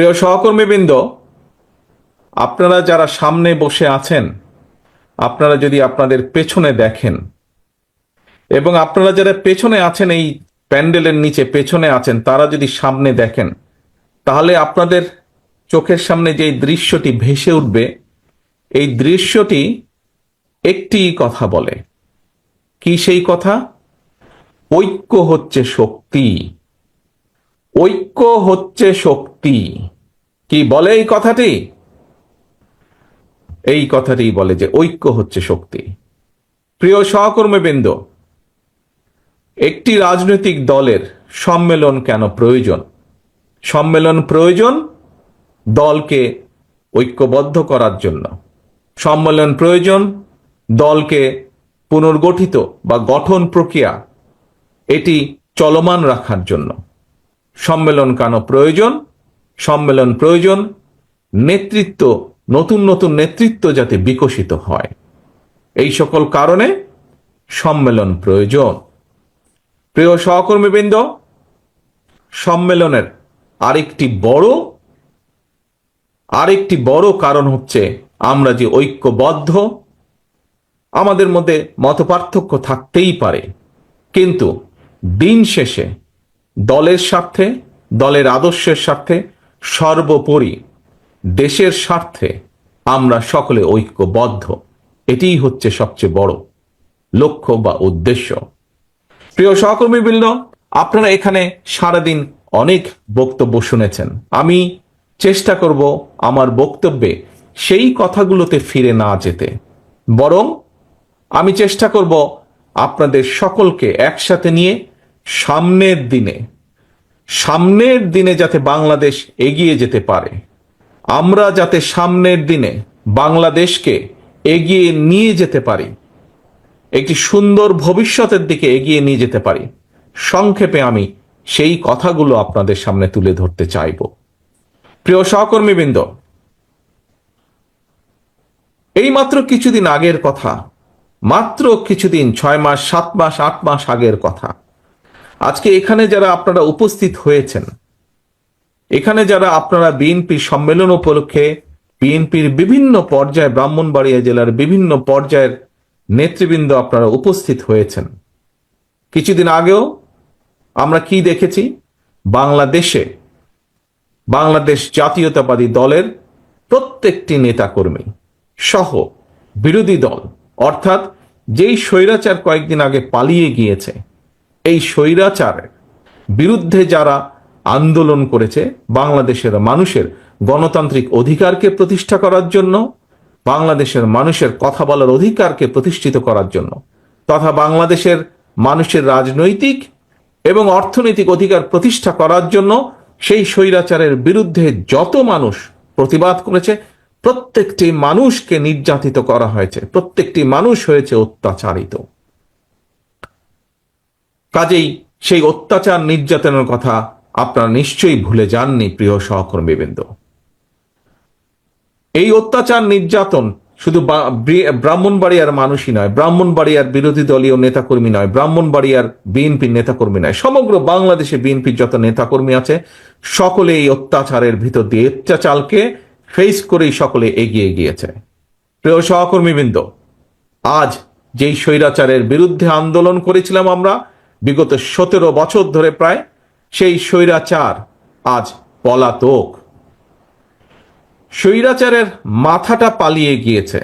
প্রিয় সহকর্মীবৃন্দ, আপনারা যারা সামনে বসে আছেন, আপনারা যদি আপনাদের পেছনে দেখেন, এবং আপনারা যারা পেছনে আছেন, এই প্যান্ডেলের নিচে পেছনে আছেন, তারা যদি সামনে দেখেন, তাহলে আপনাদের চোখের সামনে যে দৃশ্যটি ভেসে উঠবে, এই দৃশ্যটি একটি কথা বলে। কি সেই কথা? ঐক্য হচ্ছে শক্তি। ঐক্য হচ্ছে শক্তি। কি বলে এই কথাটি? এই কথাটি বলে যে ঐক্য হচ্ছে শক্তি। প্রিয় সহকর্মীবৃন্দ একটি রাজনৈতিক দলের সম্মেলন কেন প্রয়োজন? সম্মেলন প্রয়োজন দলকে ঐক্যবদ্ধ করার জন্য। সম্মেলন প্রয়োজন দলকে পুনর্গঠিত বা গঠন প্রক্রিয়া, এটি চলমান রাখার জন্য। সম্মেলন কেন প্রয়োজন? সম্মেলন প্রয়োজন, নেতৃত্ব, নতুন নতুন নেতৃত্ব যাতে বিকশিত হয়। এই সকল কারণে সম্মেলন প্রয়োজন। প্রিয় সহকর্মীবৃন্দ, সম্মেলনের আরেকটি বড় আরেকটি বড় কারণ হচ্ছে আমরা যে ঐক্যবদ্ধ, আমাদের মধ্যে মতপার্থক্য থাকতেই পারে। কিন্তু দিন শেষে দলের স্বার্থে, দলের আদর্শের স্বার্থে সর্বোপরি দেশের স্বার্থে আমরা সকলে ঐক্যবদ্ধ। এটিই হচ্ছে সবচেয়ে বড় লক্ষ্য বা উদ্দেশ্য। প্রিয় সহকর্মী সহকর্মীবৃন্দ আপনারা এখানে সারাদিন অনেক বক্তব্য শুনেছেন। আমি চেষ্টা করব আমার বক্তব্যে সেই কথাগুলোতে ফিরে না যেতে। বরং আমি চেষ্টা করব আপনাদের সকলকে একসাথে নিয়ে সামনের দিনে সামনের দিনে যাতে বাংলাদেশ এগিয়ে যেতে পারে, আমরা যাতে সামনের দিনে বাংলাদেশকে এগিয়ে নিয়ে যেতে পারি, একটি সুন্দর ভবিষ্যতের দিকে এগিয়ে নিয়ে যেতে পারি, সংক্ষেপে আমি সেই কথাগুলো আপনাদের সামনে তুলে ধরতে চাইব। প্রিয় সহকর্মীবৃন্দ এই মাত্র কিছুদিন আগের কথা, মাত্র কিছুদিন, ছয় মাস, সাত মাস, আট মাস আগের কথা আজকে এখানে যারা আপনারা উপস্থিত হয়েছেন, এখানে যারা আপনারা বিএনপি সম্মেলন উপলক্ষে বিএনপির বিভিন্ন পর্যায়ে, ব্রাহ্মণবাড়িয়া জেলার বিভিন্ন পর্যায়ের নেতৃবৃন্দ আপনারা উপস্থিত হয়েছেন। কিছুদিন আগেও আমরা কি দেখেছি? বাংলাদেশে, বাংলাদেশ জাতীয়তাবাদী দলের প্রত্যেকটি নেতাকর্মী সহ বিরোধী দল, অর্থাৎ যেই স্বৈরাচার কয়েকদিন আগে পালিয়ে গিয়েছে এই স্বৈরাচারের বিরুদ্ধে যারা আন্দোলন করেছে, বাংলাদেশের মানুষের গণতান্ত্রিক অধিকারকে প্রতিষ্ঠা করার জন্য, বাংলাদেশের মানুষের কথা বলার অধিকারকে প্রতিষ্ঠিত করার জন্য, তথা বাংলাদেশের মানুষের রাজনৈতিক এবং অর্থনৈতিক অধিকার প্রতিষ্ঠা করার জন্য সেই স্বৈরাচারের বিরুদ্ধে যত মানুষ প্রতিবাদ করেছে, প্রত্যেকটি মানুষকে নির্যাতিত করা হয়েছে, প্রত্যেকটি মানুষ হয়েছে অত্যাচারিত। কাজেই সেই অত্যাচার নির্যাতনের কথা আপনারা নিশ্চয়ই ভুলে যাননি, প্রিয় সহকর্মীবৃন্দ এই অত্যাচার নির্যাতন শুধু ব্রাহ্মণবাড়িয়ার মানুষই নয়, ব্রাহ্মণবাড়িয়ার বিরোধী দলীয় নেতাকর্মী নয়, ব্রাহ্মণবাড়িয়ার বিএনপির নেতাকর্মী নয়, সমগ্র বাংলাদেশে বিএনপির যত নেতাকর্মী আছে, সকলে এই অত্যাচারের ভিতর দিয়ে অত্যাচারকে ফেস করেই সকলে এগিয়ে গিয়েছে। প্রিয় সহকর্মীবৃন্দ আজ যেই স্বৈরাচারের বিরুদ্ধে আন্দোলন করেছিলাম আমরা বিগত সতেরো বছর ধরে প্রায় সেই স্বৈরাচার আজ পলাতক। স্বৈরাচারের মাথাটা পালিয়ে গিয়েছে।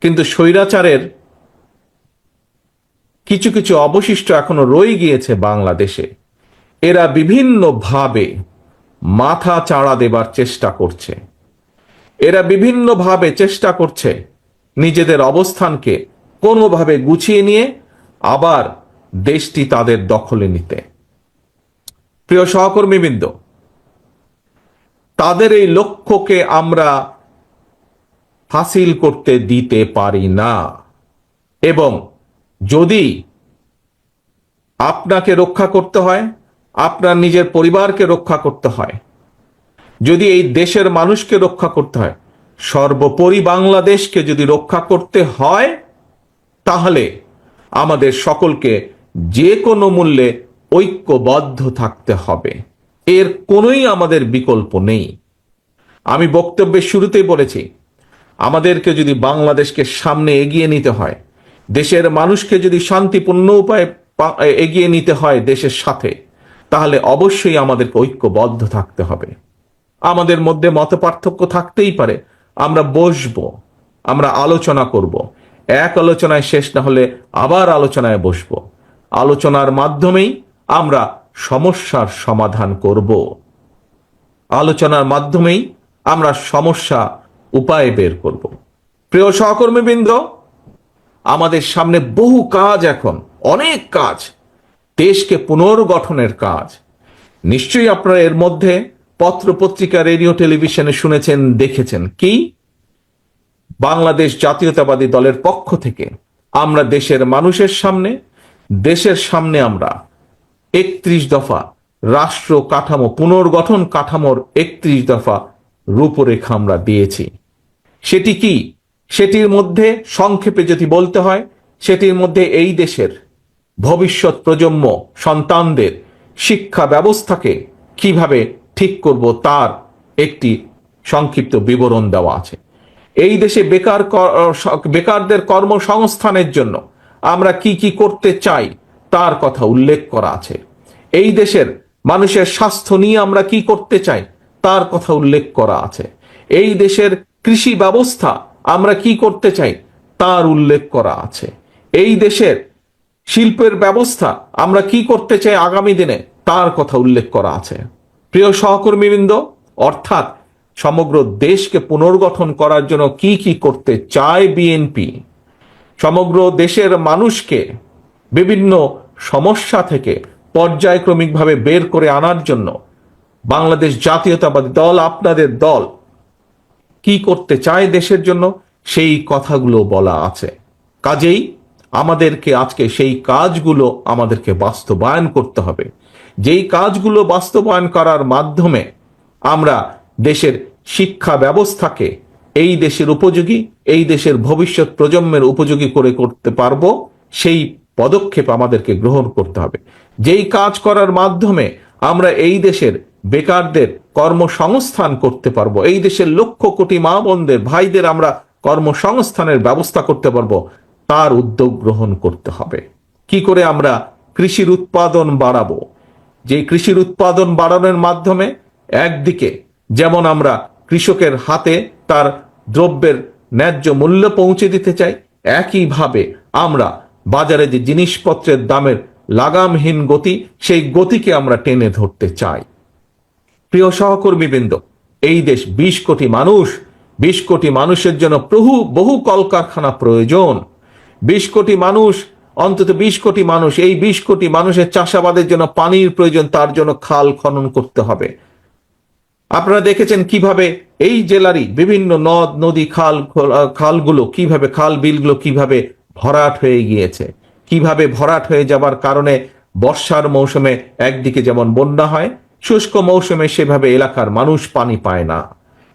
কিন্তু স্বৈরাচারের কিছু কিছু অবশিষ্ট এখনও রয়ে গিয়েছে বাংলাদেশে। এরা বিভিন্নভাবে মাথা চাড়া দেবার চেষ্টা করছে। এরা বিভিন্নভাবে চেষ্টা করছে নিজেদের অবস্থানকে কোনোভাবে গুছিয়ে নিয়ে আবার দেশটি তাদের দখলে নিতে। প্রিয় সহকর্মীবৃন্দ, তাদের এই লক্ষ্যকে আমরা হাসিল করতে দিতে পারি না। এবং যদি আপনাকে রক্ষা করতে হয়, আপনার নিজের পরিবারকে রক্ষা করতে হয়, যদি এই দেশের মানুষকে রক্ষা করতে হয়, সর্বোপরি বাংলাদেশকে যদি রক্ষা করতে হয়, তাহলে আমাদের সকলকে যে কোনো মূল্যে ঐক্যবদ্ধ থাকতে হবে। এর কোনোই আমাদের বিকল্প নেই। আমি বক্তব্যের শুরুতেই বলেছি, আমাদেরকে যদি বাংলাদেশকে সামনে এগিয়ে নিতে হয়, দেশের মানুষকে যদি শান্তিপূর্ণ উপায়ে এগিয়ে নিতে হয় দেশের সাথে, তাহলে অবশ্যই আমাদেরকে ঐক্যবদ্ধ থাকতে হবে। আমাদের মধ্যে মত পার্থক্য থাকতেই পারে। আমরা বসবো, আমরা আলোচনা করব। এক আলোচনায় শেষ না হলে আবার আলোচনায় বসবো। আলোচনার মাধ্যমেই আমরা সমস্যার সমাধান করব। আলোচনার মাধ্যমেই আমরা সমস্যা উপায় বের করব। প্রিয় সহকর্মীবৃন্দ, আমাদের সামনে বহু কাজ এখন, অনেক কাজ, দেশকে পুনর্গঠনের কাজ। নিশ্চয়ই আপনারা এর মধ্যে পত্র পত্রিকা রেডিও, টেলিভিশনে শুনেছেন, দেখেছেন। কি? বাংলাদেশ জাতীয়তাবাদী দলের পক্ষ থেকে আমরা দেশের মানুষের সামনে দেশের সামনে আমরা একত্রিশ দফা রাষ্ট্র কাঠামো পুনর্গঠন কাঠামোর একত্রিশ দফা রূপরেখা আমরা দিয়েছি। সেটি কি? সেটির মধ্যে সংক্ষেপে যদি বলতে হয়, সেটির মধ্যে এই দেশের ভবিষ্যৎ প্রজন্ম, সন্তানদের শিক্ষা ব্যবস্থাকে কীভাবে ঠিক করব তার একটি সংক্ষিপ্ত বিবরণ দেওয়া আছে। এই দেশে বেকার বেকারদের কর্মসংস্থানের জন্য আমরা কি কি করতে চাই তার কথা উল্লেখ করা আছে। এই দেশের মানুষের স্বাস্থ্য নিয়ে আমরা কি করতে চাই তার কথা উল্লেখ করা আছে। এই দেশের কৃষি ব্যবস্থা আমরা কি করতে চাই তার উল্লেখ করা আছে। এই দেশের শিল্পের ব্যবস্থা আমরা কি করতে চাই আগামী দিনে তার কথা উল্লেখ করা আছে। প্রিয় সহকর্মীবৃন্দ, অর্থাৎ সমগ্র দেশকে পুনর্গঠন করার জন্য কি কি করতে চায় বিএনপি? সমগ্র দেশের মানুষকে বিভিন্ন সমস্যা থেকে পর্যায়ক্রমিকভাবে বের করে আনার জন্য বাংলাদেশ জাতীয়তাবাদী দল, আপনাদের দল কি করতে চায় দেশের জন্য সেই কথাগুলো বলা আছে। কাজেই আমাদেরকে আজকে সেই কাজগুলো আমাদেরকে বাস্তবায়ন করতে হবে। যেই কাজগুলো বাস্তবায়ন করার মাধ্যমে আমরা দেশের শিক্ষা ব্যবস্থাকে এই দেশের উপযোগী, এই দেশের ভবিষ্যৎ প্রজন্মের উপযোগী করে করতে পারব, সেই পদক্ষেপ আমাদেরকে গ্রহণ করতে হবে। যেই কাজ করার মাধ্যমে আমরা এই দেশের বেকারদের কর্মসংস্থান করতে পারব, এই দেশের লক্ষ কোটি মা বোনদের, ভাইদের আমরা কর্মসংস্থানের ব্যবস্থা করতে পারব, তার উদ্যোগ গ্রহণ করতে হবে। কি করে আমরা কৃষির উৎপাদন বাড়াবো? যে কৃষির উৎপাদন বাড়ানোর মাধ্যমে একদিকে যেমন আমরা কৃষকের হাতে তার দ্রব্যের ন্যায্য মূল্য পৌঁছে দিতে চাই। একইভাবে আমরা বাজারে যে জিনিসপত্রের দামের লাগামহীন গতি, সেই গতিকে আমরা টেনে ধরতে চাই। প্রিয় সহকর্মীবৃন্দ, এই দেশ বিশ কোটি মানুষ, বিশ কোটি মানুষের জন্য প্রভু বহু কলকারখানা প্রয়োজন। বিশ কোটি মানুষ, অন্তত বিশ কোটি মানুষ, এই বিশ কোটি মানুষের চাষাবাদের জন্য পানির প্রয়োজন, তার জন্য খাল খনন করতে হবে। আপনারা দেখেছেন কীভাবে এই জেলারই বিভিন্ন নদ, নদী, খাল খালগুলো কীভাবে, খাল বিলগুলো কীভাবে ভরাট হয়ে গিয়েছে, কীভাবে ভরাট হয়ে যাবার কারণে বর্ষার মৌসুমে একদিকে যেমন বন্যা হয়, শুষ্ক মৌসুমে সেভাবে এলাকার মানুষ পানি পায় না।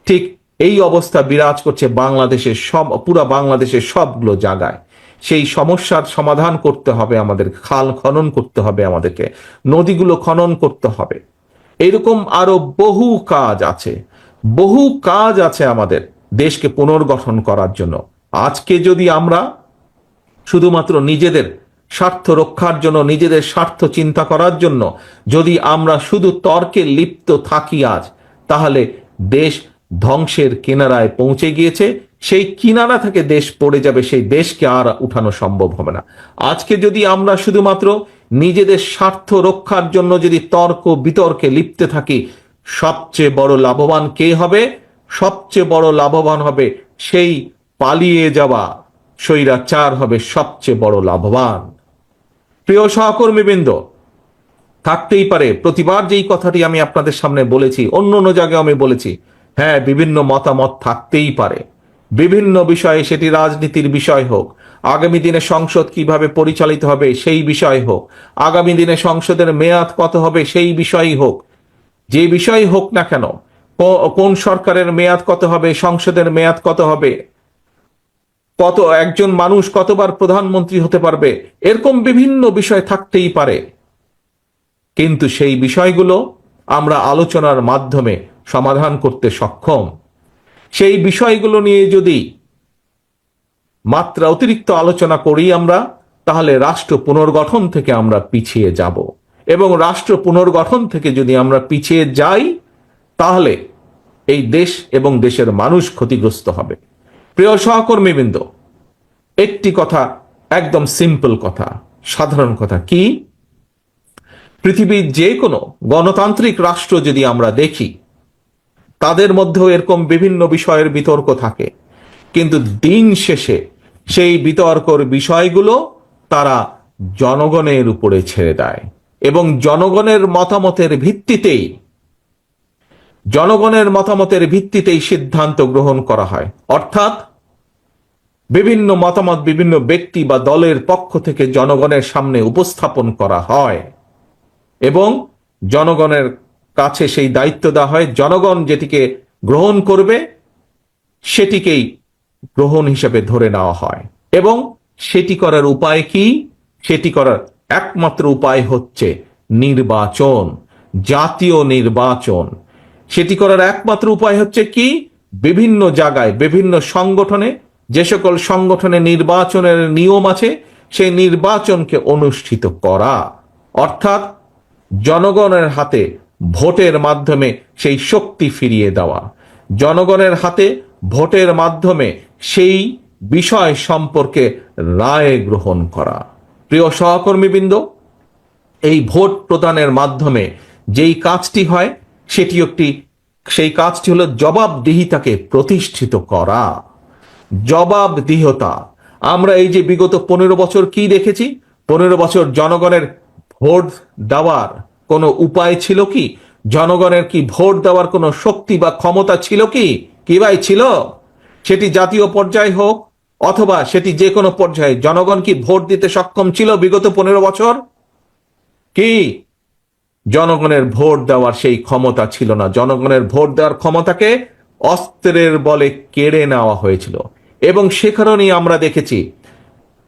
ঠিক এই অবস্থা বিরাজ করছে বাংলাদেশের সব, পুরা বাংলাদেশের সবগুলো জায়গায়। সেই সমস্যার সমাধান করতে হবে আমাদের খাল খনন করতে হবে আমাদেরকে, নদীগুলো খনন করতে হবে। এরকম আরও বহু কাজ আছে। বহু কাজ আছে আমাদের দেশকে পুনর্গঠন করার জন্য। আজকে যদি আমরা শুধুমাত্র নিজেদের স্বার্থ রক্ষার জন্য, নিজেদের স্বার্থ চিন্তা করার জন্য যদি আমরা শুধু তর্কে লিপ্ত থাকি আজ, তাহলে দেশ ধ্বংসের কিনারায় পৌঁছে গিয়েছে। সেই কিনারা থেকে দেশ পড়ে যাবে, সেই দেশকে আর উঠানো সম্ভব হবে না। আজকে যদি আমরা শুধুমাত্র নিজেদের স্বার্থ রক্ষার জন্য যদি তর্ক বিতর্কে লিপ্তে থাকি, সবচেয়ে বড় লাভবান কে হবে? সবচেয়ে বড় লাভবান হবে সেই পালিয়ে যাওয়া স্বৈরাচার হবে সবচেয়ে বড় লাভবান। প্রিয় সহকর্মীবৃন্দ, থাকতেই পারে, প্রতিবার যেই কথাটি আমি আপনাদের সামনে বলেছি, অন্য অন্য জায়গায় আমি বলেছি হ্যাঁ বিভিন্ন মতামত থাকতেই পারে। বিভিন্ন বিষয়ে সেটি রাজনীতির বিষয় হোক আগামী দিনে সংসদ কীভাবে পরিচালিত হবে সেই বিষয় হোক, আগামী দিনে সংসদের মেয়াদ কত হবে সেই বিষয়ই হোক, যে বিষয় হোক না কেন কোন সরকারের মেয়াদ কত হবে, সংসদের মেয়াদ কত হবে, কত, একজন মানুষ কতবার প্রধানমন্ত্রী হতে পারবে, এরকম বিভিন্ন বিষয় থাকতেই পারে। কিন্তু সেই বিষয়গুলো আমরা আলোচনার মাধ্যমে সমাধান করতে সক্ষম। সেই বিষয়গুলো নিয়ে যদি মাত্রা অতিরিক্ত আলোচনা করি আমরা, তাহলে রাষ্ট্র পুনর্গঠন থেকে আমরা পিছিয়ে যাব। এবং রাষ্ট্র পুনর্গঠন থেকে যদি আমরা পিছিয়ে যাই, তাহলে এই দেশ এবং দেশের মানুষ ক্ষতিগ্রস্ত হবে। প্রিয় সহকর্মীবৃন্দ, একটি কথা, একদম সিম্পল কথা, সাধারণ কথা কি? পৃথিবীর যে কোনো গণতান্ত্রিক রাষ্ট্র যদি আমরা দেখি, তাদের মধ্যেও এরকম বিভিন্ন বিষয়ের বিতর্ক থাকে। কিন্তু দিন শেষে সেই বিতর্কর বিষয়গুলো তারা জনগণের উপরে ছেড়ে দেয় এবং জনগণের মতামতের ভিত্তিতেই, জনগণের মতামতের ভিত্তিতেই সিদ্ধান্ত গ্রহণ করা হয়। অর্থাৎ বিভিন্ন মতামত বিভিন্ন ব্যক্তি বা দলের পক্ষ থেকে জনগণের সামনে উপস্থাপন করা হয় এবং জনগণের কাছে সেই দায়িত্ব দেওয়া হয়। জনগণ যেটিকে গ্রহণ করবে, সেটিকেই গ্রহণ হিসেবে ধরে নেওয়া হয়। এবং সেটি করার উপায় কি? সেটি করার একমাত্র উপায় হচ্ছে নির্বাচন, জাতীয় নির্বাচন। সেটি করার একমাত্র উপায় হচ্ছে কি? বিভিন্ন জায়গায়, বিভিন্ন সংগঠনে, যে সকল সংগঠনে নির্বাচনের নিয়ম আছে, সেই নির্বাচনকে অনুষ্ঠিত করা। অর্থাৎ জনগণের হাতে ভোটের মাধ্যমে সেই শক্তি ফিরিয়ে দেওয়া। জনগণের হাতে ভোটের মাধ্যমে সেই বিষয় সম্পর্কে রায় গ্রহণ করা। প্রিয় সহকর্মীবৃন্দ, এই ভোট প্রদানের মাধ্যমে যেই কাজটি হয়, সেটি একটি, সেই কাজটি হলো জবাবদিহিতাকে প্রতিষ্ঠিত করা। জবাবদিহতা। আমরা এই যে বিগত পনেরো বছর কি দেখেছি? পনেরো বছর জনগণের ভোট দেওয়ার কোনো উপায় ছিল কি? জনগণের কি ভোট দেওয়ার কোনো শক্তি বা ক্ষমতা ছিল কি? কি ভাই ছিল? সেটি জাতীয় পর্যায় হোক অথবা সেটি যে কোনো পর্যায়ে, জনগণ কি ভোট দিতে সক্ষম ছিল বিগত পনেরো বছর? কি? জনগণের ভোট দেওয়ার সেই ক্ষমতা ছিল না। জনগণের ভোট দেওয়ার ক্ষমতাকে অস্ত্রের বলে কেড়ে নেওয়া হয়েছিল। এবং সে কারণেই আমরা দেখেছি,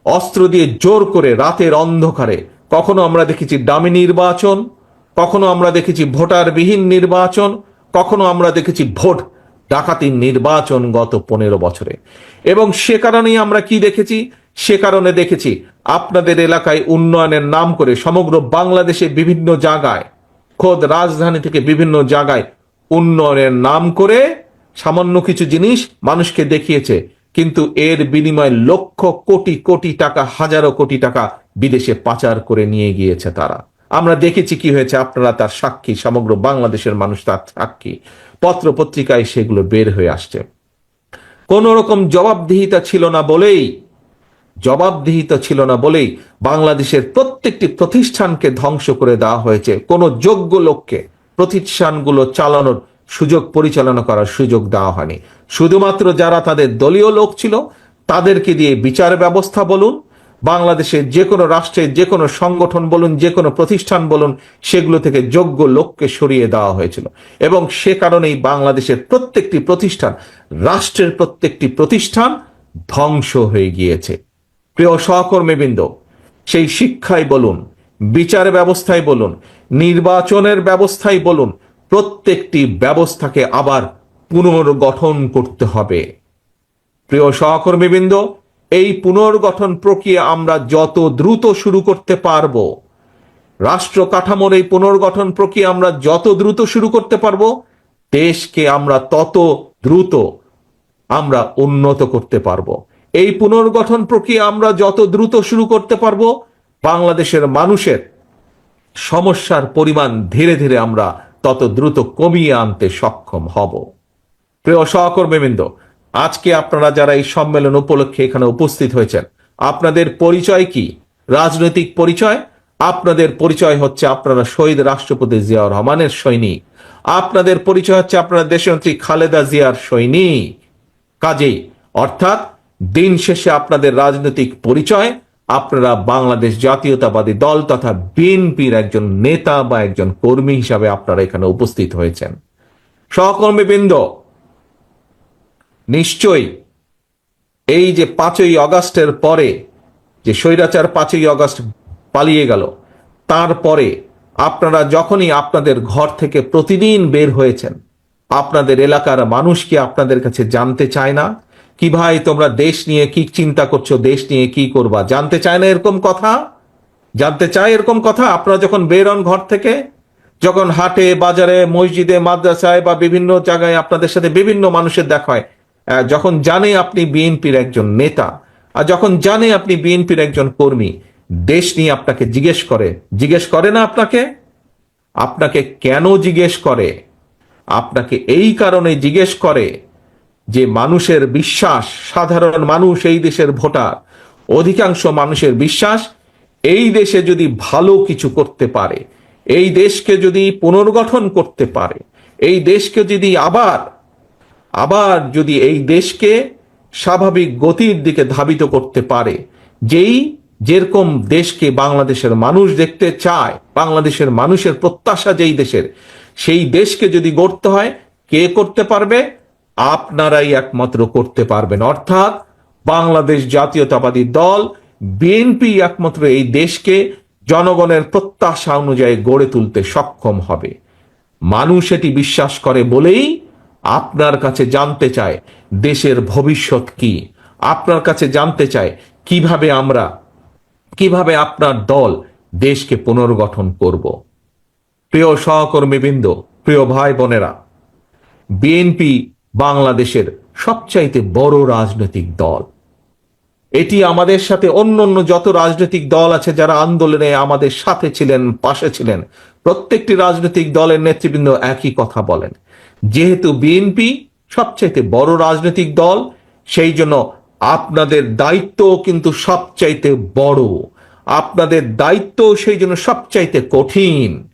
অস্ত্র দিয়ে জোর করে রাতের অন্ধকারে, কখনো আমরা দেখেছি দামি নির্বাচন, কখনো আমরা দেখেছি ভোটারবিহীন নির্বাচন, কখনো আমরা দেখেছি ভোট ডাকাতির নির্বাচন গত পনেরো বছরে। এবং সে কারণেই আমরা কি দেখেছি? সে কারণে দেখেছি আপনাদের এলাকায় উন্নয়নের নাম করে সমগ্র বাংলাদেশে বিভিন্ন জায়গায়, খোদ রাজধানী থেকে বিভিন্ন জায়গায় উন্নয়নের নাম করে সামান্য কিছু জিনিস মানুষকে দেখিয়েছে। কিন্তু এর বিনিময়ে লক্ষ কোটি কোটি টাকা, হাজারো কোটি টাকা বিদেশে পাচার করে নিয়ে গিয়েছে তারা। আমরা দেখেছি কি হয়েছে, আপনারা তার সাক্ষী, সমগ্র বাংলাদেশের মানুষ তার সাক্ষী। পত্র পত্রিকায় সেগুলো বের হয়ে আসছে। কোন রকম জবাবদিহিতা ছিল না বলেই, জবাবদিহিতা ছিল না বলেই বাংলাদেশের প্রত্যেকটি প্রতিষ্ঠানকে ধ্বংস করে দেওয়া হয়েছে। কোনো যোগ্য লোককে প্রতিষ্ঠানগুলো চালানোর সুযোগ পরিচালনা করার সুযোগ দেওয়া হয়নি। শুধুমাত্র যারা তাদের দলীয় লোক ছিল, তাদেরকে দিয়ে বিচার ব্যবস্থা বলুন বাংলাদেশের যে কোনো রাষ্ট্রের যে কোনো সংগঠন বলুন যে কোনো প্রতিষ্ঠান বলুন, সেগুলো থেকে যোগ্য লোককে সরিয়ে দেওয়া হয়েছিল। এবং সে কারণেই বাংলাদেশের প্রত্যেকটি প্রতিষ্ঠান, রাষ্ট্রের প্রত্যেকটি প্রতিষ্ঠান ধ্বংস হয়ে গিয়েছে। প্রিয় সহকর্মীবৃন্দ, সেই শিক্ষায় বলুন, বিচার ব্যবস্থায় বলুন, নির্বাচনের ব্যবস্থায় বলুন, প্রত্যেকটি ব্যবস্থাকে আবার পুনর্গঠন করতে হবে। প্রিয় সহকর্মীবৃন্দ এই পুনর্গঠন প্রক্রিয়া আমরা যত দ্রুত শুরু করতে পারব, রাষ্ট্র কাঠামোর এই পুনর্গঠন প্রক্রিয়া আমরা যত দ্রুত শুরু করতে পারব, দেশকে আমরা তত দ্রুত আমরা উন্নত করতে পারব। এই পুনর্গঠন প্রক্রিয়া আমরা যত দ্রুত শুরু করতে পারব, বাংলাদেশের মানুষের সমস্যার পরিমাণ ধীরে ধীরে আমরা তত দ্রুত কমিয়ে আনতে সক্ষম হব। প্রিয় সহকর্মীবৃন্দ আজকে আপনারা যারা এই সম্মেলন উপলক্ষে এখানে উপস্থিত হয়েছেন, আপনাদের পরিচয় কি? রাজনৈতিক পরিচয়? আপনাদের পরিচয় হচ্ছে আপনারা শহীদ রাষ্ট্রপতি জিয়াউর রহমানের সৈনিক। আপনাদের পরিচয় হচ্ছে আপনারা দেশনেত্রী খালেদা জিয়ার সৈনিক। কাজেই, অর্থাৎ দিন শেষে আপনাদের রাজনৈতিক পরিচয়, আপনারা বাংলাদেশ জাতীয়তাবাদী দল তথা বিএনপির একজন নেতা বা একজন কর্মী হিসাবে আপনারা এখানে উপস্থিত হয়েছেন। সহকর্মীবৃন্দ নিশ্চয়ই। এই যে পাঁচই অগাস্টের পরে যে স্বৈরাচার পাঁচই অগাস্ট পালিয়ে গেল তারপরে আপনারা যখনই আপনাদের ঘর থেকে প্রতিদিন বের হয়েছেন আপনাদের এলাকার মানুষ কি আপনাদের কাছে জানতে চায় না? কি ভাই তোমরা দেশ নিয়ে কি চিন্তা করছ দেশ নিয়ে কি করবা? জানতে চায় না এরকম কথা? জানতে চায় এরকম কথা? আপনারা যখন বের হন ঘর থেকে যখন হাটে বাজারে মসজিদে মাদ্রাসায় বা বিভিন্ন জায়গায় আপনাদের সাথে বিভিন্ন মানুষের দেখা আহ, যখন জানে আপনি বিএনপির একজন নেতা, আর যখন জানে আপনি বিএনপির একজন কর্মী, দেশ নিয়ে আপনাকে জিজ্ঞেস করে জিজ্ঞেস করে না আপনাকে? আপনাকে কেন জিজ্ঞেস করে? আপনাকে এই কারণে জিজ্ঞেস করে যে মানুষের বিশ্বাস, সাধারণ মানুষ এই দেশের ভোটার, অধিকাংশ মানুষের বিশ্বাস এই দেশে যদি ভালো কিছু করতে পারে, এই দেশকে যদি পুনর্গঠন করতে পারে, এই দেশকে যদি আবার আবার যদি এই দেশকে স্বাভাবিক গতির দিকে ধাবিত করতে পারে, যেই যেরকম দেশকে বাংলাদেশের মানুষ দেখতে চায়, বাংলাদেশের মানুষের প্রত্যাশা যেই দেশের, সেই দেশকে যদি গড়তে হয়, কে করতে পারবে? আপনারাই একমাত্র করতে পারবেন। অর্থাৎ বাংলাদেশ জাতীয়তাবাদী দল, বিএনপি একমাত্র এই দেশকে জনগণের প্রত্যাশা অনুযায়ী গড়ে তুলতে সক্ষম হবে। মানুষ এটি বিশ্বাস করে বলেই আপনার কাছে জানতে চায় দেশের ভবিষ্যৎ কি। আপনার কাছে জানতে চায় কীভাবে আমরা, কীভাবে আপনার দল দেশকে পুনর্গঠন করব। প্রিয় সহকর্মীবৃন্দ, প্রিয় ভাই বোনেরা বিএনপি বাংলাদেশের সবচাইতে বড় রাজনৈতিক দল। এটি আমাদের সাথে অন্য অন্য যত রাজনৈতিক দল আছে যারা আন্দোলনে আমাদের সাথে ছিলেন, পাশে ছিলেন প্রত্যেকটি রাজনৈতিক দলের নেতৃবৃন্দ একই কথা বলেন। যেহেতু বিএনপি সবচাইতে বড় রাজনৈতিক দল, সেই জন্য আপনাদের দায়িত্ব কিন্তু সবচাইতে বড়। আপনাদের দায়িত্ব সেই জন্য সবচাইতে কঠিন।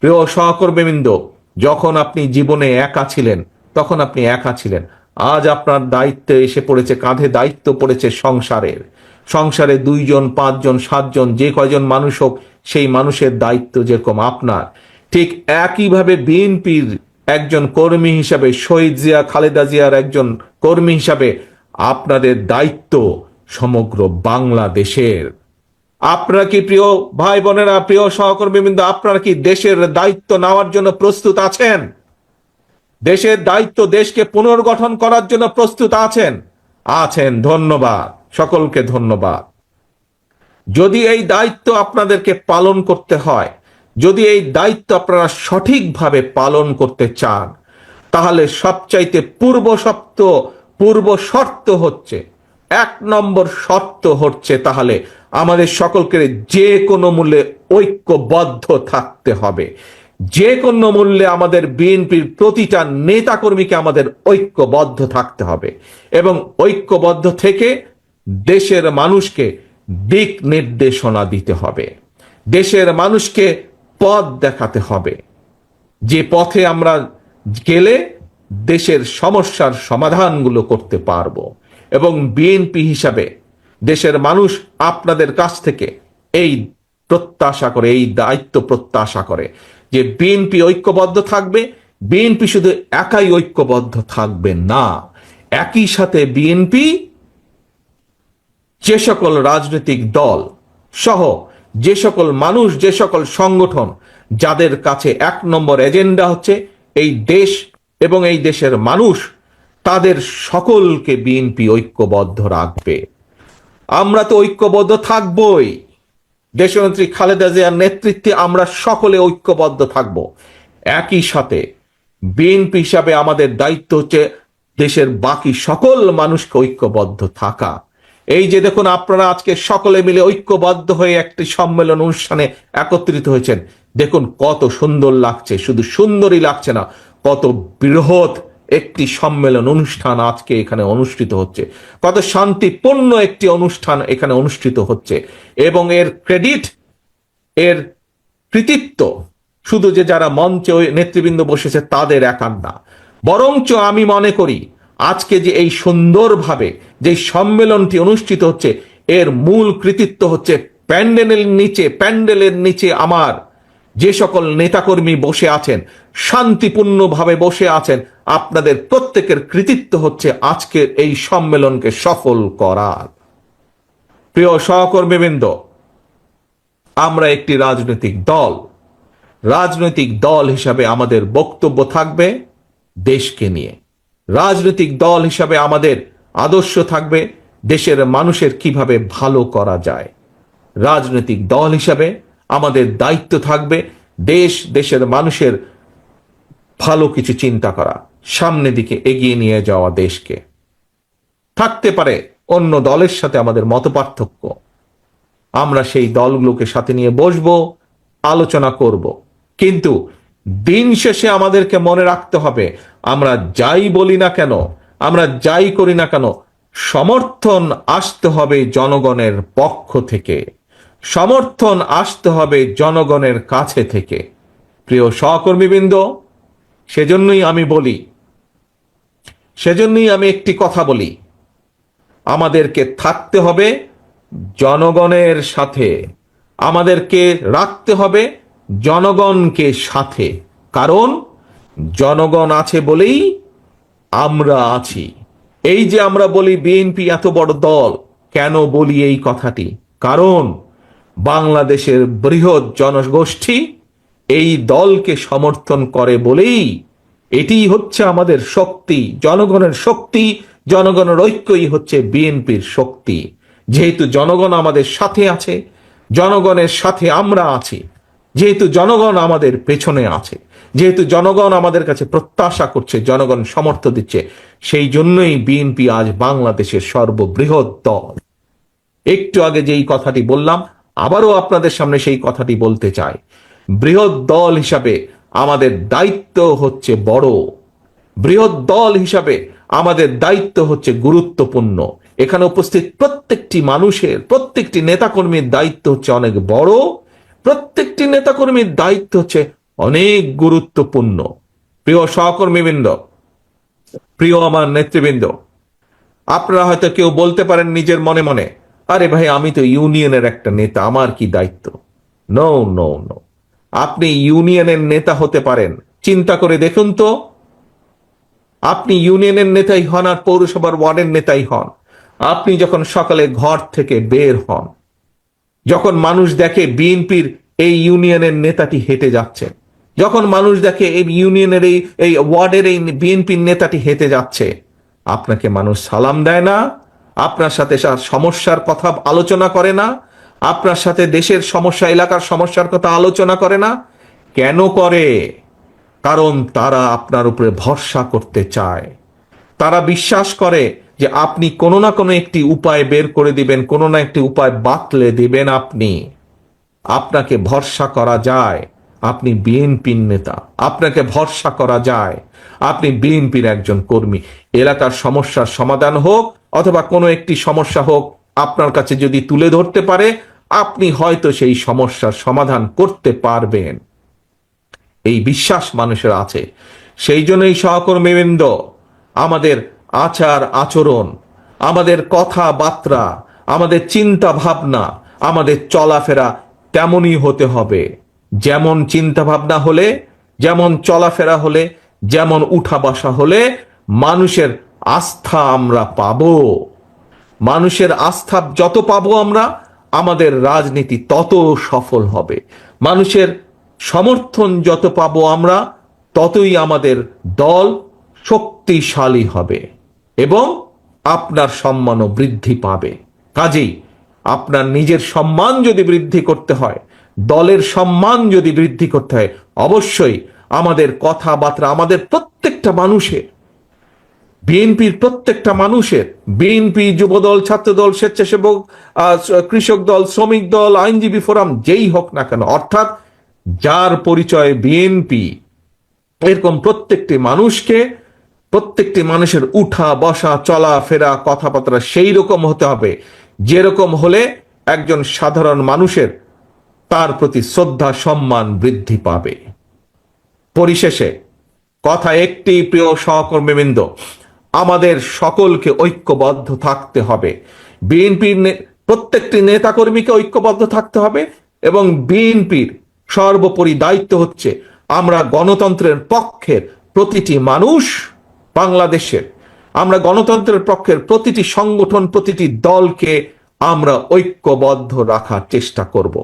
প্রিয় সহকর্মীবৃন্দ, যখন আপনি জীবনে একা ছিলেন, তখন আপনি একা ছিলেন। আজ আপনার দায়িত্ব এসে পড়েছে, কাঁধে দায়িত্ব পড়েছে সংসারের। সংসারে দুইজন, পাঁচজন, সাতজন, যে কয়জন মানুষ হোক সেই মানুষের দায়িত্ব যেরকম আপনার, ঠিক একইভাবে বিএনপির একজন কর্মী হিসাবে, শহীদ জিয়া, খালেদা জিয়ার একজন কর্মী হিসাবে আপনাদের দায়িত্ব সমগ্র বাংলাদেশের। আপনারা কি প্রিয় ভাই বোনেরা, প্রিয় সহকর্মীবৃন্দ, আপনারা কি দেশের দায়িত্ব নেওয়ার জন্য প্রস্তুত আছেন? দেশের দায়িত্ব দেশকে পুনর্গঠন করার জন্য প্রস্তুত আছেন? আছেন, ধন্যবাদ। সকলকে ধন্যবাদ। যদি এই দায়িত্ব আপনাদেরকে পালন করতে হয়, যদি এই দায়িত্ব আপনারা সঠিকভাবে পালন করতে চান, তাহলে সবচাইতে পূর্ব সপ্ত পূর্ব শর্ত হচ্ছে, এক নম্বর শর্ত হচ্ছে তাহলে আমাদের সকলকে যে কোনো মূল্যে ঐক্যবদ্ধ থাকতে হবে। যে কোনো মূল্যে আমাদের বিএনপির প্রতিটা নেতাকর্মীকে আমাদের ঐক্যবদ্ধ থাকতে হবে এবং ঐক্যবদ্ধ থেকে দেশের মানুষকে দিক নির্দেশনা দিতে হবে। দেশের মানুষকে পথ দেখাতে হবে। যে পথে আমরা গেলে দেশের সমস্যার সমাধানগুলো করতে পারব এবং বিএনপি হিসাবে দেশের মানুষ আপনাদের কাছ থেকে এই প্রত্যাশা করে, এই দায়িত্ব প্রত্যাশা করে যে বিএনপি ঐক্যবদ্ধ থাকবে। বিএনপি শুধু একাই ঐক্যবদ্ধ থাকবে না, একই সাথে বিএনপি যে সকল রাজনৈতিক দল সহ যে সকল মানুষ, যে সকল সংগঠন, যাদের কাছে এক নম্বর এজেন্ডা হচ্ছে এই দেশ এবং এই দেশের মানুষ, তাদের সকলকে বিএনপি ঐক্যবদ্ধ রাখবে। আমরা তো ঐক্যবদ্ধ থাকবই। দেশনেত্রী খালেদা জিয়ার নেতৃত্বে আমরা সকলে ঐক্যবদ্ধ থাকব। একই সাথে বিএনপি হিসাবে আমাদের দায়িত্ব হচ্ছে দেশের বাকি সকল মানুষকে ঐক্যবদ্ধ থাকা। এই যে দেখুন, আপনারা আজকে সকলে মিলে ঐক্যবদ্ধ হয়ে একটি সম্মেলন অনুষ্ঠানে একত্রিত হয়েছেন। দেখুন, কত সুন্দর লাগছে। শুধু সুন্দরই লাগছে না, কত বৃহৎ একটি সম্মেলন অনুষ্ঠান আজকে এখানে অনুষ্ঠিত হচ্ছে। কত শান্তিপূর্ণ একটি অনুষ্ঠান এখানে অনুষ্ঠিত হচ্ছে। এবং এর ক্রেডিট, এর কৃতিত্ব শুধু যে যারা মঞ্চে নেতৃবৃন্দ বসেছে তাদের একার না। বরঞ্চ আমি মনে করি আজকে যে এই সুন্দরভাবে যে সম্মেলনটি অনুষ্ঠিত হচ্ছে, এর মূল কৃতিত্ব হচ্ছে প্যান্ডেলের নিচে প্যান্ডেলের নিচে আমার যে সকল নেতাকর্মী বসে আছেন, শান্তিপূর্ণভাবে বসে আছেন, আপনাদের প্রত্যেকের কৃতিত্ব হচ্ছে আজকের এই সম্মেলনকে সফল করার। প্রিয় সহকর্মীবৃন্দ, আমরা একটি রাজনৈতিক দল। রাজনৈতিক দল হিসাবে আমাদের বক্তব্য থাকবে দেশকে নিয়ে। রাজনৈতিক দল হিসাবে আমাদের আদর্শ থাকবে, দেশের মানুষের কীভাবে ভালো করা যায়। রাজনৈতিক দল হিসাবে আমাদের দায়িত্ব থাকবে, দেশ, দেশের মানুষের ভালো কিছু চিন্তা করা, সামনে দিকে এগিয়ে নিয়ে যাওয়া দেশকে। থাকতে পারে অন্য দলের সাথে আমাদের মতপার্থক্য। আমরা সেই দলগুলোকে সাথে নিয়ে বসবো, আলোচনা করব। কিন্তু দিন শেষে আমাদেরকে মনে রাখতে হবে আমরা যাই বলি না কেন, আমরা যাই করি না কেন, সমর্থন আসতে হবে জনগণের পক্ষ থেকে। সমর্থন আসতে হবে জনগণের কাছে থেকে। প্রিয় সহকর্মীবৃন্দ, সেজন্যই আমি বলি, সেজন্যই আমি একটি কথা বলি। আমাদেরকে থাকতে হবে জনগণের সাথে। আমাদেরকে রাখতে হবে জনগণকে সাথে। কারণ জনগণ আছে বলেই আমরা আছি। এই যে আমরা বলি বিএনপি এত বড় দল, কেন বলি এই কথাটি? কারণ বাংলাদেশের বৃহৎ জনগোষ্ঠী এই দলকে সমর্থন করে বলেই এটি হচ্ছে আমাদের শক্তি, জনগণের শক্তি, জনগণের ঐক্যই হচ্ছে বিএনপির শক্তি। যেহেতু জনগণ আমাদের সাথে আছে, জনগণের সাথে আমরা আছি, যেহেতু জনগণ আমাদের পেছনে আছে। যেহেতু জনগণ আমাদের কাছে প্রত্যাশা করছে, জনগণ সমর্থ দিচ্ছে, সেই জন্যই বিএনপি আজ বাংলাদেশের সর্ববৃহৎ দল। একটু আগে যেই কথাটি বললাম, আবারও আপনাদের সামনে সেই কথাটি বলতে চাই। বৃহৎ দল হিসাবে আমাদের দায়িত্ব হচ্ছে বড়। বৃহৎ দল হিসাবে আমাদের দায়িত্ব হচ্ছে গুরুত্বপূর্ণ। এখানে উপস্থিত প্রত্যেকটি মানুষের, প্রত্যেকটি নেতাকর্মীর দায়িত্ব হচ্ছে অনেক বড়। প্রত্যেকটি নেতাকর্মীর দায়িত্ব হচ্ছে অনেক গুরুত্বপূর্ণ। প্রিয় সহকর্মীবৃন্দ, প্রিয় আমার নেতৃবৃন্দ, আপনারা হয়তো কেউ বলতে পারেন নিজের মনে মনে, আরে ভাই, আমি তো ইউনিয়নের একটা নেতা, আমার কি দায়িত্ব? নো নো নো আপনি ইউনিয়নের নেতা হতে পারেন। চিন্তা করে দেখুন তো, আপনি ইউনিয়নের নেতাই হন আর পৌরসভার ওয়ার্ডের নেতাই হন। আপনি যখন সকালে ঘর থেকে বের হন, যখন মানুষ দেখে বিএনপির এই ইউনিয়নের নেতাটি হেঁটে যাচ্ছে যখন মানুষ দেখে এই ইউনিয়নের এই এই ওয়ার্ডের এই বিএনপির নেতাটি হেঁটে যাচ্ছে, আপনাকে মানুষ সালাম দেয় না, আপনার সাথে সমস্যার কথা আলোচনা করে না, আপনার সাথে দেশের সমস্যা, এলাকার সমস্যার কথা আলোচনা করে না, কেন করে? কারণ তারা আপনার উপরে ভরসা করতে চায়। তারা বিশ্বাস করে যে আপনি কোনো না কোনো একটি উপায় বের করে দিবেন, কোনো না একটি উপায় বাতলে দিবেন আপনি। আপনাকে ভরসা করা যায়। আপনি বিএনপির নেতা, আপনাকে ভরসা করা যায়। আপনি বিএনপির একজন কর্মী। এলাকার সমস্যার সমাধান হোক অথবা কোনো একটি সমস্যা হোক, আপনার কাছে যদি তুলে ধরতে পারে, আপনি হয়তো সেই সমস্যার সমাধান করতে পারবেন। এই বিশ্বাস মানুষের আছে। সেই জন্যই সহকর্মীবৃন্দ, আমাদের আচার আচরণ, আমাদের কথাবার্তা, আমাদের চিন্তা ভাবনা আমাদের চলাফেরা তেমনই হতে হবে। যেমন চিন্তা ভাবনা হলে, যেমন চলাফেরা হলে, যেমন উঠা বসা হলে মানুষের আস্থা আমরা পাব। মানুষের আস্থা যত পাবো আমরা, আমাদের রাজনীতি তত সফল হবে। মানুষের সমর্থন যত পাবো আমরা, ততই আমাদের দল শক্তিশালী হবে এবং আপনার সম্মানও বৃদ্ধি পাবে। কাজেই আপনার নিজের সম্মান যদি বৃদ্ধি করতে হয় দলের সম্মান যদি বৃদ্ধি করতে হয়, অবশ্যই আমাদের কথাবার্তা আমাদের প্রত্যেকটা মানুষের, বিএনপির প্রত্যেকটা মানুষের, বিএনপি যুবদল, ছাত্রদল, স্বেচ্ছাসেবক কৃষক দল, শ্রমিক দল, আইনজীবী ফোরাম, যেই হোক না কেন, অর্থাৎ যার পরিচয় বিএনপি, এরকম প্রত্যেকটি মানুষকে, প্রত্যেকটি মানুষের উঠা, বসা, চলা, ফেরা, কথাবার্তা সেই রকম হতে হবে। যেরকম হলে একজন সাধারণ মানুষের তার প্রতি শ্রদ্ধা, সম্মান বৃদ্ধি পাবে। পরিশেষে, কথা একটি প্রিয় সহকর্মীবৃন্দ, আমাদের সকলকে ঐক্যবদ্ধ থাকতে হবে। বিএনপির প্রত্যেকটি নেতাকর্মীকে ঐক্যবদ্ধ থাকতে হবে এবং বিএনপির সর্বোপরি দায়িত্ব হচ্ছে আমরা গণতন্ত্রের পক্ষের প্রতিটি মানুষ বাংলাদেশের। আমরা গণতন্ত্রের পক্ষের প্রতিটি সংগঠন, প্রতিটি দলকে আমরা ঐক্যবদ্ধ রাখার চেষ্টা করব।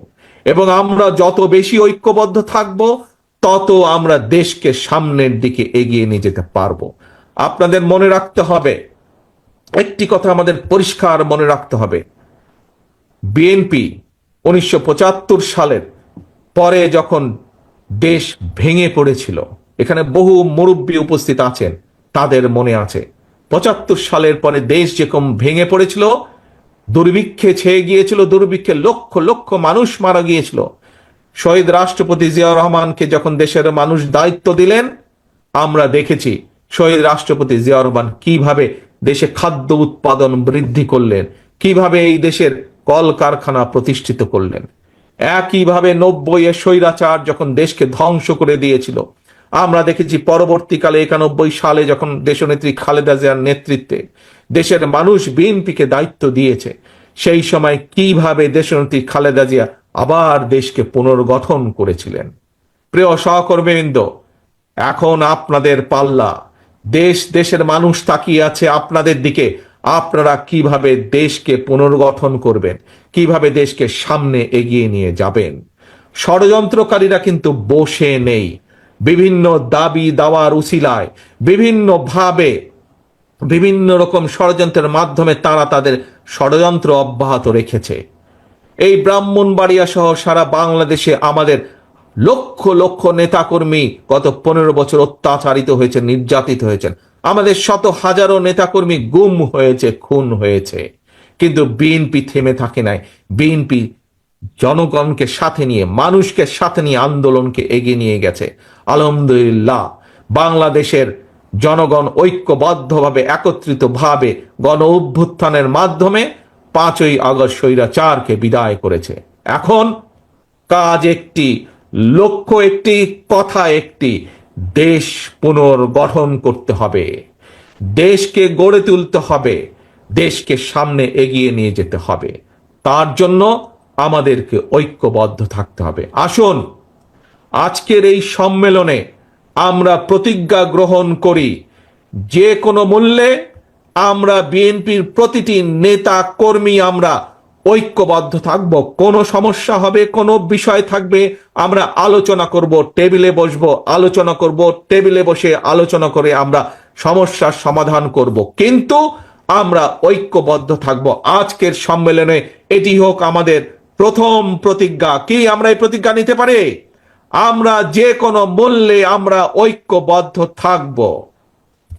এবং আমরা যত বেশি ঐক্যবদ্ধ থাকব, তত আমরা দেশকে সামনের দিকে এগিয়ে নিয়ে যেতে পারব। আপনাদের মনে রাখতে হবে, একটি কথা আমাদের পরিষ্কার মনে রাখতে হবে। বিএনপি উনিশশো পঁচাত্তর সালের পরে যখন দেশ ভেঙে পড়েছিল, এখানে বহু মুরব্বী উপস্থিত আছেন, তাদের মনে আছে। পঁচাত্তর সালের পরে দেশ যেরকম ভেঙে পড়েছিল দুর্ভিক্ষে ছেয়ে গিয়েছিল, দুর্ভিক্ষে লক্ষ লক্ষ মানুষ মারা গিয়েছিল। শহীদ রাষ্ট্রপতি জিয়াউর রহমানকে যখন দেশের মানুষ দায়িত্ব দিলেন, আমরা দেখেছি শহীদ রাষ্ট্রপতি জিয়াউর রহমান কীভাবে দেশে খাদ্য উৎপাদন বৃদ্ধি করলেন, কীভাবে এই দেশের কলকারখানা প্রতিষ্ঠিত করলেন। একইভাবে নব্বই এ স্বৈরাচার যখন দেশকে ধ্বংস করে দিয়েছিল আমরা দেখেছি পরবর্তীকালে একানব্বই সালে যখন দেশনেত্রী খালেদা জিয়ার নেতৃত্বে দেশের মানুষ বিএনপিকে দায়িত্ব দিয়েছে, সেই সময় কীভাবে দেশনেত্রী খালেদা জিয়া আবার দেশকে পুনর্গঠন করেছিলেন। প্রিয় সহকর্মীবৃন্দ, এখন আপনাদের পাল্লা। দেশ, দেশের মানুষ তাকিয়ে আছে আপনাদের দিকে। আপনারা কীভাবে দেশকে পুনর্গঠন করবেন? কীভাবে দেশকে সামনে এগিয়ে নিয়ে যাবেন? ষড়যন্ত্রকারীরা কিন্তু বসে নেই। বিভিন্ন দাবি দাওয়ার উসিলায়, বিভিন্ন ভাবে বিভিন্ন রকম ষড়যন্ত্রের মাধ্যমে তারা তাদের ষড়যন্ত্র অব্যাহত রেখেছে। এই ব্রাহ্মণবাড়িয়া সহ সারা বাংলাদেশে আমাদের লক্ষ লক্ষ নেতাকর্মী গত পনেরো বছর অত্যাচারিত হয়েছে নির্যাতিত হয়েছেন। আমাদের শত হাজারো নেতাকর্মী গুম হয়েছে, খুন হয়েছে। কিন্তু বিএনপি থেমে থাকে নাই। বিএনপি জনগণকে সাথে নিয়ে, মানুষকে সাথে নিয়ে আন্দোলনকে এগিয়ে নিয়ে গেছে। আলহামদুলিল্লাহ, বাংলাদেশের জনগণ ঐক্যবদ্ধভাবে, একত্রিতভাবে গণ অভ্যুত্থানের মাধ্যমে পাঁচই আগস্ট স্বৈরাচারকে বিদায় করেছে। এখন কাজ একটি, লক্ষ্য একটি, কথা একটি, দেশ পুনর্গঠন করতে হবে। দেশকে গড়ে তুলতে হবে। দেশকে সামনে এগিয়ে নিয়ে যেতে হবে। তার জন্য আমাদেরকে ঐক্যবদ্ধ থাকতে হবে। আসুন, আজকের এই সম্মেলনে আমরা প্রতিজ্ঞা গ্রহণ করি, যে কোনো মূল্যে আমরা বিএনপির প্রতিটি নেতা কর্মী আমরা ঐক্যবদ্ধ থাকব। কোনো সমস্যা হবে, কোনো বিষয় থাকবে, আমরা আলোচনা করব, টেবিলে বসবো, আলোচনা করব, টেবিলে বসে আলোচনা করে আমরা সমস্যার সমাধান করব। কিন্তু আমরা ঐক্যবদ্ধ থাকব। আজকের সম্মেলনে এটি হোক আমাদের প্রথম প্রতিজ্ঞা কি আমরা এই প্রতিজ্ঞা নিতে পারি? আমরা যে কোনো মূল্যে আমরা ঐক্যবদ্ধ থাকব।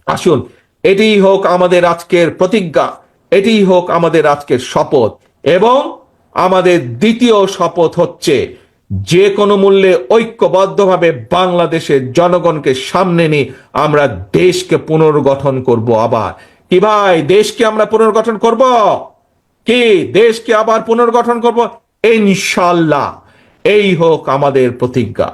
আসুন, এটিই হোক আমাদের আজকের প্রতিজ্ঞা, এটিই হোক আমাদের আজকের শপথ, এবং আমাদের দ্বিতীয় শপথ হচ্ছে যে কোনো মূল্যে ঐক্যবদ্ধভাবে বাংলাদেশের জনগণকে সামনে নিয়ে আমরা দেশকে পুনর্গঠন করব আবার। কি ভাই, দেশকে আমরা পুনর্গঠন করব? কি, দেশকে আবার পুনর্গঠন করব? ইনশাল্লাহ এই হোক আমাদের প্রতিজ্ঞা।